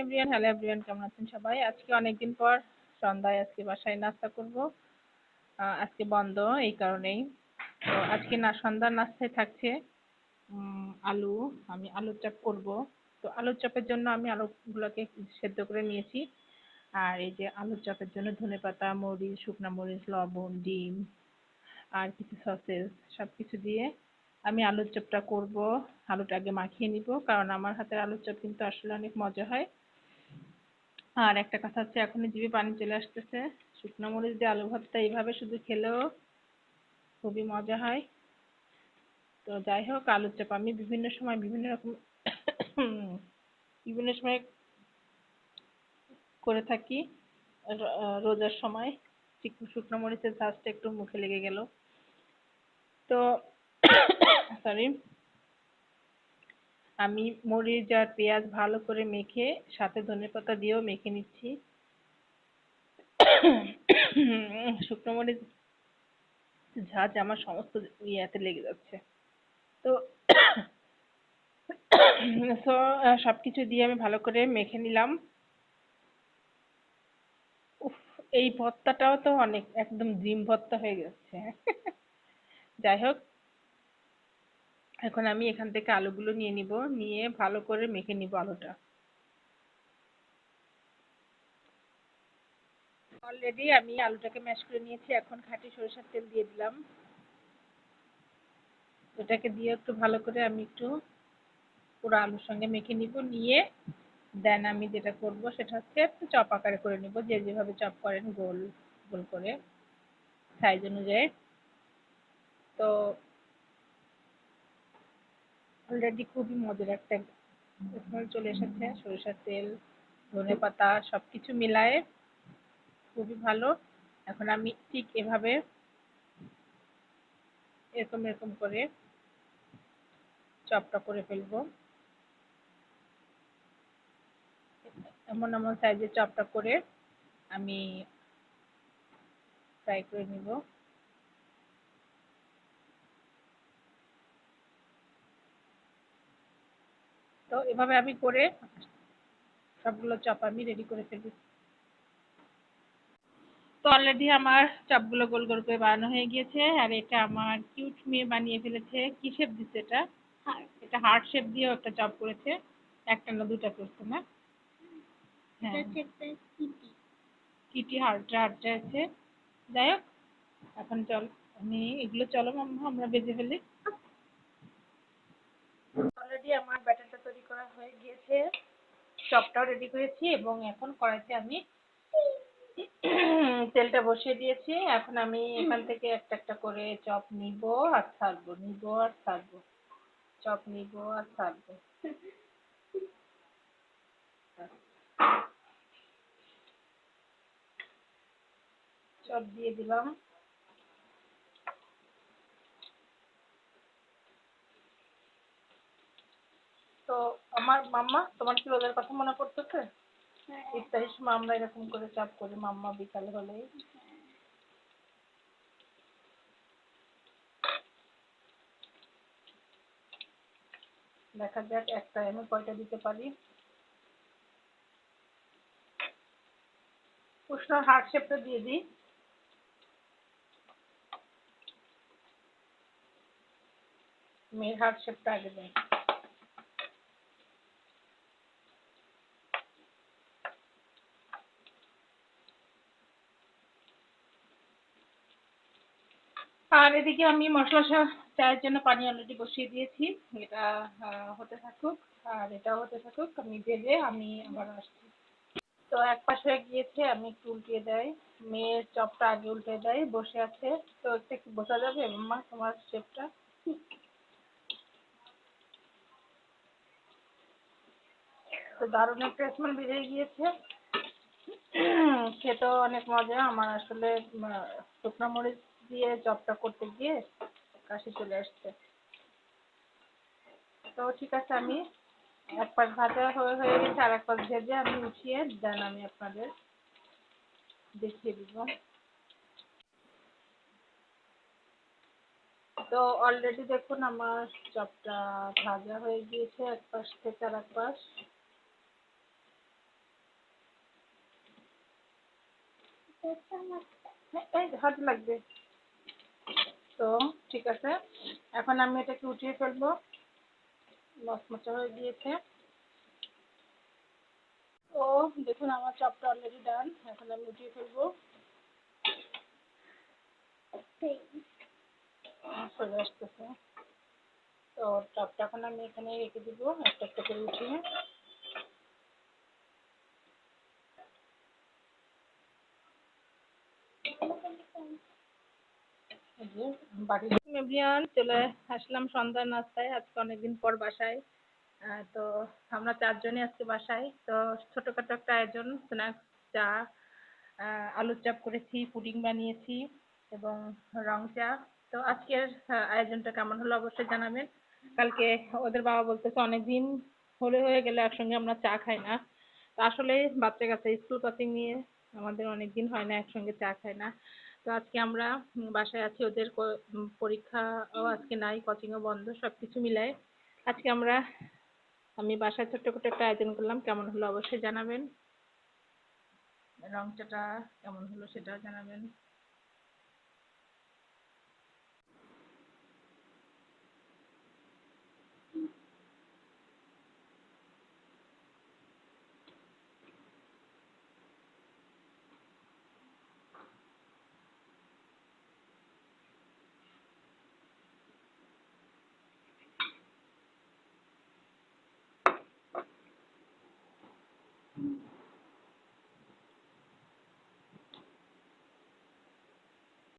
Everyone, hello everyone, কেমন আছেন সবাই? আজকে অনেকদিন পর সন্ধ্যায় আজকে বাসায় নাস্তা করব। আজকে বন্ধ, এই কারণেই। তো আজকে না, সন্ধ্যার নাস্তায় থাকছে আলু। আমি আলুর চপ করব। তো আলুর চপের জন্য আমি আলুগুলোকে সেদ্ধ করে নিয়েছি। আর এই যে আলুর চপের জন্য ধনেপাতা মরিচ, শুকনো মরিচ, লবণ, ডিম, আর কিছু সসেস সব কিছু দিয়ে আমি আলুর চপটা করব। আলুটা আগে মাখিয়ে নিব, কারণ আমার হাতের আলুর চপ কিন্তু আসলে অনেক মজা হয়। আর একটা কথা হচ্ছে, এখনই জিভে পানি চলে আসতেছে। শুকনো মরিচ দিয়ে আলু ভর্তা এইভাবে শুধু খেলেও খুবই মজা হয়। তো যাই হোক, আলুর চাপ। আমি বিভিন্ন সময় বিভিন্ন রকম বিভিন্ন সময় করে থাকি রোজার সময়। শুকনো মরিচের ঝাঁজটা একটু মুখে লেগে গেল। তো সরি আমি মরিচ আর পেঁয়াজ ভালো করে মেখে, সাথে ধনেপাতা দিয়েও মেখে নিচ্ছি। শুকনো মরিচ ঝাঁজ আমার সমস্ত ইয়াতে লেগে যাচ্ছে। তো সবকিছু দিয়ে আমি ভালো করে মেখে নিলাম। উফ, এই ভর্তাটাও তো অনেক, একদম জিম ভর্তা হয়ে যাচ্ছে যাই হোক এখন আমি এখান থেকে আলুগুলো নিয়ে নিব, নিয়ে ভালো করে মেখে নিব আলুটা। অলরেডি আমি আলুটাকে ম্যাশ করে নিয়েছি, এখন খাঁটি সরিষার তেল দিয়ে দিলাম। ওটাকে দিয়ে একটু ভালো করে আমি একটু পুরো আলুর সঙ্গে মেখে নিব, নিয়ে দেন আমি যেটা করব সেটা হচ্ছে একটু চপ আকারে করে নিব, যে যেভাবে চপ করেন গোল গোল করে। সাইজ অনুযায়ী। তো অলরেডি খুবই মজার একটা স্মেল চলে এসেছে। সরিষার তেল, ধনে পাতা সব কিছু মিলায়ে খুবই ভালো। এখন আমি ঠিক এভাবে এরকম এরকম করে চপটা করে ফেলব। এমন এমন সাইজের চপটা করে আমি ফ্রাই করে নিব। তো এভাবে আমি করে সবগুলো চপ আমি রেডি করে ফেলব। তো অলরেডি আমার চপগুলো গোল গোল করে বানানো হয়ে গিয়েছে আর এটা আমার কিউট মেয়ে বানিয়ে ফেলেছে। কি শেপ দিচ্ছে এটা? এটা হার্ট শেপ দিয়েও একটা চপ করেছে। একটা না দুটা করছে না? হ্যাঁ। কিটি হার্ট হার্ট আছে। যাই হোক এখন চল আমি এগুলো চলো আমরা বেজে ফেলি। অলরেডি আমার ব্যাটারটা তৈরি করা হয়ে গিয়েছে। চপটাও রেডি করেছি এবং এখন কড়াইতে আমি তেলটা বসিয়ে দিয়েছি। এখন আমি এখান থেকে একটা একটা করে চপ নিব আর ছাড়বো, নিব আর ছাড়বো। চপ নিব আর ছাড়বো। চপ দিয়ে দিলাম। তো আমার মাম্মা তোমার কি রোজার কথা মনে পড়তেছে? ইফতারির সময় আমরা এরকম করে চাপ করি মাম্মা বিকাল হলেই। দেখা যাক একটা আমি কয়টা দিতে পারি। উষ্ণ হার্ট শেপটা দিয়ে দিই। মেয়ের হার্ট শেপটা আগে দেয় আর এদিকে আমি মশলা চায়ের জন্য পানি অলরেডি বসিয়ে দিয়েছি। এটা হতে থাকুক, আর এটাও হতে থাকুক। আমি ভেজে আমি আবার আসছি। তো এক পাশ হয়ে গিয়েছে, আমি একটু উল্টিয়ে দেয়। মেয়ের চপটা আগে উল্টে দেয়, বসে আছে। তো একটু কি বোঝা যাবে, মাম্মা, তোমার শেপটা তো দারুণ একটা স্মেল বেরিয়ে গিয়েছে। খেতেও অনেক মজা। আমার আসলে শুকনো মরিচ দিয়ে জবটা করতে গিয়ে কাশি চলে আসছে। তো ঠিক আছে, আমি এক পাশ ভাজা হয়ে হয়ে গেছে, আর এক পাশ ভেজে আমি উঠিয়ে দেন আমি আপনাদের দেখিয়ে দিব। তো অলরেডি দেখুন আমার চপটা ভাজা হয়ে গিয়েছে, এক পাশ থেকে আর এক পাশ। হাত লাগবে। তো ঠিক আছে। এখন আমি এটাকে উঠিয়ে ফেলব। মচমচা হয়ে গিয়েছে। তো দেখুন, আমার চপটা অলরেডি ডান এখন আমি উঠিয়ে ফেলব। চলে আসতেছে। তো চপটা এখন আমি এখানে রেখে দিব। একটা একটা করে উঠিয়ে। এভরিওয়ান চলে আসলাম সন্ধ্যার নাস্তায়, আজকে অনেকদিন পর বাসায়। তো আমরা আজকে বাসায়। তো একটা আয়োজন, স্ন্যাক্স, চা আলুর চাপ করেছি, পুডিং বানিয়েছি এবং রং চা। তো আজকের আয়োজনটা কেমন হলো অবশ্যই জানাবেন। কালকে ওদের বাবা বলতেছে অনেকদিন হলে হয়ে গেলে একসঙ্গে আমরা চা খাই না। আসলে বাচ্চা কাচ্চা, স্কুল কোচিং নিয়ে আমাদের অনেকদিন হয় না একসঙ্গে চা খাই না। তো আজকে আমরা বাসায় আছি, ওদের পরীক্ষাও আজকে নাই কোচিং ও বন্ধ, সবকিছু মিলায়। আজকে আমরা, আমি বাসায় ছোট্ট করে একটা আয়োজন করলাম, কেমন হলো অবশ্যই জানাবেন। রং চাটা কেমন হলো সেটাও জানাবেন।